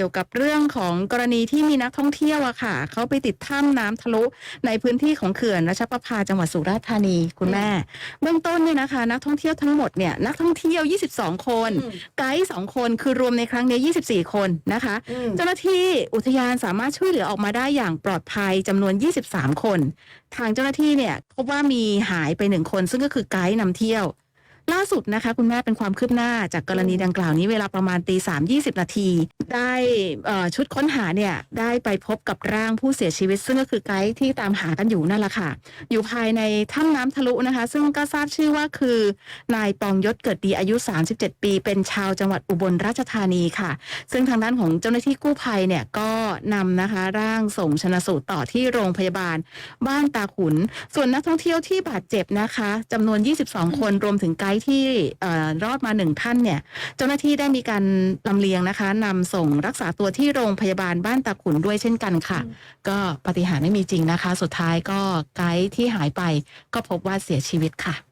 กี่ยวกับเรื่องของกรณีที่มีนักท่องเที่ยวอะค่ะเขาไปติดถ้ำน้ำทะลุในพื้นที่ของเขื่อนรัชประภาจังหวัดสุราษฎร์ธานีคุณแม่ เบื้องต้นเนี่ยนะคะ นักท่องเที่ยวทั้งหมดเนี่ยนักท่องเที่ยว 22 คนอืมไกด์2คนคือรวมในครั้งนี้ 24 คนนะคะอืมเจ้าหน้าที่อุทยานสามารถช่วยเหลือออกมาได้อย่างปลอดภัยจำนวน 23 คน ทางเจ้าหน้าที่เนี่ยพบว่ามีหายไปหนึ่งคน ซึ่งก็คือไกด์นำเที่ยว ล่าสุดนะคะ คุณแม่เป็นความคืบหน้าจากกรณีดังกล่าวนี้เวลาประมาณตีสามยี่สิบนาที ได้ชุดค้นหาเนี่ยได้ไปพบกับร่างผู้เสียชีวิต ซึ่งก็คือไกด์ที่ตามหากันอยู่นั่นแหละค่ะ อยู่ภายในถ้ำน้ำทะลุนะคะ ซึ่งก็ทราบชื่อว่าคือนายปองยศเกิดดีอายุ 37 ปี เป็นชาวจังหวัดอุบลราชธานีค่ะ ซึ่งทางด้านของเจ้าหน้าที่กู้ภัยเนี่ยก็นำนะคะ ร่างส่งชนะสูตรต่อที่โรงพยาบาล บ้านตาขุน ส่วนนักท่องเที่ยวที่บาดเจ็บนะคะจำนวน 22 คนรวมถึงไกด์ที่รอดมาหนึ่งท่านเนี่ย เจ้าหน้าที่ได้มีการลำเลียงนะคะนำส่งรักษาตัวที่โรงพยาบาลบ้านตาขุนด้วยเช่นกันค่ะ ก็ปฏิหารไม่มีจริงนะคะ สุดท้ายก็ไกด์ที่หายไปก็พบว่าเสียชีวิตค่ะ